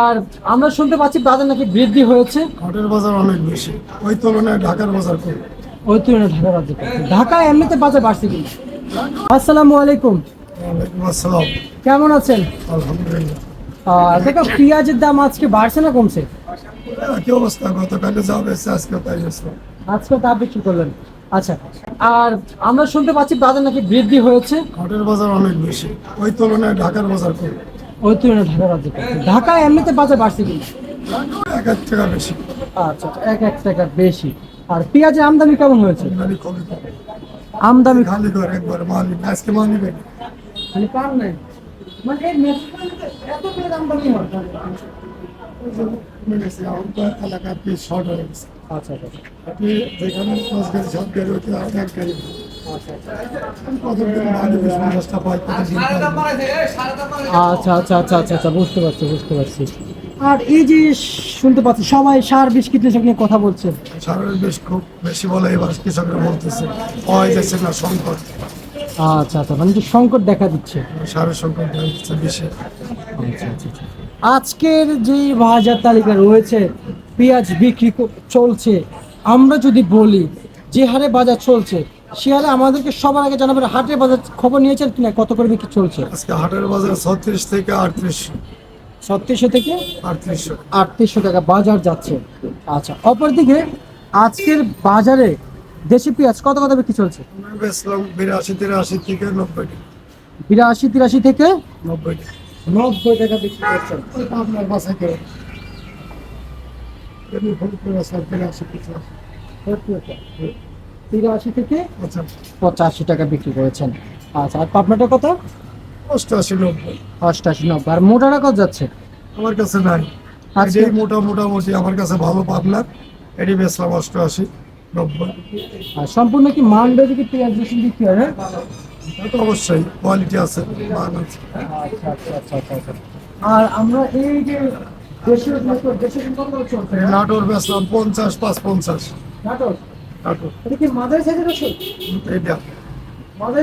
আর আমরা শুনতে পাচ্ছি বাজার নাকি বৃদ্ধি হয়েছে। ঘটের বাজার অনেক বেশি। ওই তুলনায় ঢাকার বাজার কম। ওই তুলনায় ঢাকার বাজার। ঢাকায় এমনিতে বাজার বাড়ছে কিন্তু আসসালামু আলাইকুম। আসসালাম। কেমন আছেন? আলহামদুলিল্লাহ। দেখো পেঁয়াজের দাম আজকে বাড়ছে না কমছে? একই অবস্থা? গতকালে যা বেশি আজকে তাই আজকে তা বিক্রি করলেন? আচ্ছা আর আমরা শুনতে পাচ্ছি বাজার নাকি বৃদ্ধি হয়েছে। ঘটের বাজার অনেক বেশি। ওই তুলনায় ঢাকার বাজার কম। ওই তুলনায় ঢাকা কম। ঢাকায় এমনিতে বাজার বাড়ছে কিন্তু। এক এক টাকা বেশি। আচ্ছা আচ্ছা, এক এক টাকা বেশি। আর পেঁয়াজের আমদানি কেমন হয়েছে? আমদানি খালি করে একবার মালি আজকে মালি বেশি মানে কার নাই? মানে এই মেট্রোপলিটনে এত পেঁয়াজ আমদানি হয়। পিস শর্ট হয়ে গেছে। আচ্ছা আচ্ছা আপনি যেখানে পাঁচ গাড়ি সাত গাড়ি হতে এক গাড়ি আচ্ছা বিশ। আচ্ছা আচ্ছা আচ্ছা আচ্ছা আচ্ছা বুঝতে পারছি বুঝতে পারছি। আর এই যে শুনতে পাচ্ছি সবাই সার বিষ কীটনাশক নিয়ে কথা বলছে। সারের বেশ খুব বেশি বলে এবার কৃষকরা বলতেছে পাওয়া যাচ্ছে না সংকট। আচ্ছা আচ্ছা মানে যে সংকট দেখা দিচ্ছে। সারের সংকট দেখা যাচ্ছে বেশি। আচ্ছা আচ্ছা আচ্ছা। আজকের যে বাজার তালিকা রয়েছে পেঁয়াজ বিক্রি চলছে। আমরা যদি বলি যে হারে বাজার চলছে হারে আমাদেরকে সবার আগে জানাবেন হাটের বাজার খবর নিয়েছেন কিনা কত করে বিক্রি চলছে? আজকে হাটের বাজার ছত্রিশ থেকে আটত্রিশশো ছত্রিশশো থেকে আটত্রিশশো। আটত্রিশশো টাকা বাজার যাচ্ছে। আচ্ছা অপরদিকে আজকের বাজারে দেশি পেঁয়াজ কত কত বিক্রি চলছে? বেচলাম বিরাশি তিরাশি থেকে নব্বই বিরাশি তিরাশি থেকে নব্বই নব্বই টাকা বিক্রি করছেন আপনার বাসায় এমনি ফোন করে বিরাশি পঁচাশি তিরাশি থেকে আচ্ছা। পঁচাশি টাকা বিক্রি করেছেন। আচ্ছা আর পাবনাটা কত? অষ্টআশি নব্বই। অষ্টাশি নব্বই। আর মোটাটা কত যাচ্ছে? আমার কাছে নাই। আজকে মোটা মোটামুটি আমার কাছে ভালো পাবনার এটি বেচলাম অষ্টআশি নব্বই। আর সম্পূর্ণ কি মান বেঁধে কি পেঁয়াজ রসুন বিক্রি হয় হ্যাঁ তো অবশ্যই কোয়ালিটি আছে মান আছে। আচ্ছা আচ্ছা আচ্ছা আচ্ছা আচ্ছা। আর আমরা এই যে দেশের দেশের কত চলছে নাটোর বেচলাম পঞ্চাশ পাঁচ পঞ্চাশ। নাটক নাটোর এটা কি সাইজের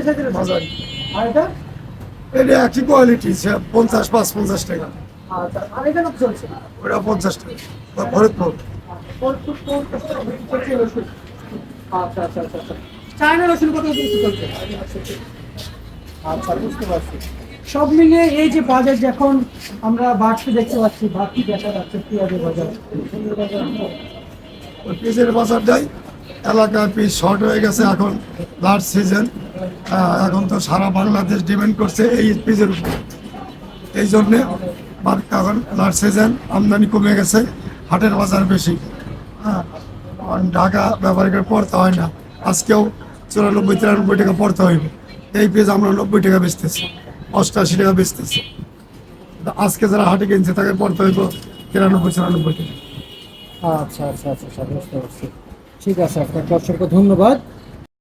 সাইজের মাঝারি। আর এটা? এটা একই কোয়ালিটি পঞ্চাশ পাঁচ পঞ্চাশ টাকা। আচ্ছা আর এটা কত চলছে? ওটা পঞ্চাশ টাকা। আচ্ছা আচ্ছা আচ্ছা আচ্ছা। চায়না রসুন কত চলছে? আচ্ছা বুঝতে পারছি। সব মিলিয়ে এই যে বাজার যখন আমরা বাড়তে দেখতে পাচ্ছি বাড়তি দেখা যাচ্ছে পেঁয়াজের বাজার। ওই পিসের বাজারটাই এলাকায় পিস শর্ট হয়ে গেছে এখন লাস্ট সিজন এখন তো সারা বাংলাদেশ ডিপেন্ড করছে এই পিসের উপর। এই জন্যে এখন লাস্ট সিজন আমদানি কমে গেছে, হাটের বাজার বেশি। হ্যাঁ ঢাকা ব্যবহারিকের পড়তে হয় না। আজকেও চুরানব্বই, তিরানব্বই টাকা পড়তে হইবে। এই পেজ আমরা নব্বই টাকা বেচতেছি অষ্টআশি টাকা বেচতেছি। আজকে যারা হাটে কিনছে তাকে পড়তে হইব তিরানব্বই, চুরানব্বই টাকা। আচ্ছা আচ্ছা আচ্ছা আচ্ছা বুঝতে পারছি। ঠিক আছে আপনাকে অসংখ্য ধন্যবাদ।